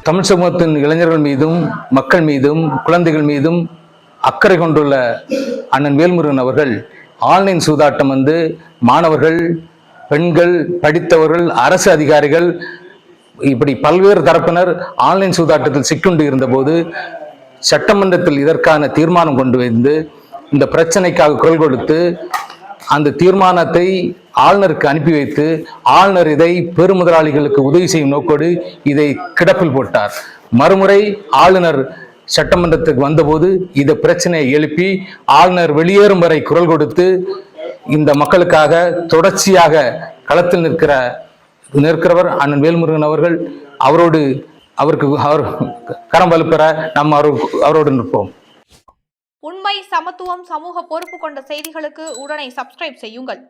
தமிழ் சமூகத்தின் இளைஞர்கள் மீதும் மக்கள் மீதும் குழந்தைகள் மீதும் அக்கறை கொண்டுள்ள அண்ணன் வேல்முருகன் அவர்கள் ஆன்லைன் சூதாட்டம் வந்து மாணவர்கள் பெண்கள் படித்தவர்கள் அரசு அதிகாரிகள் இப்படி பல்வேறு தரப்பினர் ஆன்லைன் சூதாட்டத்தில் சிக்கொண்டு இருந்தபோது சட்டமன்றத்தில் இதற்கான தீர்மானம் கொண்டு வந்து இந்த பிரச்சனைக்காக குரல் கொடுத்து அந்த தீர்மானத்தை ஆளுநருக்கு அனுப்பி வைத்து ஆளுநர் இதை பெருமுதலாளிகளுக்கு உதவி செய்யும் நோக்கோடு இதை கிடப்பில் போட்டார். மறுமுறை ஆளுநர் சட்டமன்றத்துக்கு வந்தபோது இந்த பிரச்சனையை எழுப்பி ஆளுநர் வெளியேறும் வரை குரல் கொடுத்து இந்த மக்களுக்காக தொடர்ச்சியாக களத்தில் நிற்கிற நிற்கிறவர் அண்ணன் வேல்முருகன் அவர்கள் அவரோடு அவருக்கு அவர் கரம் வலுப்பெற நம்ம அவர் அவரோடு நிற்போம். உண்மை சமத்துவம் சமூக பொறுப்பு கொண்ட செய்திகளுக்கு உடனே சப்ஸ்கிரைப் செய்யுங்கள்.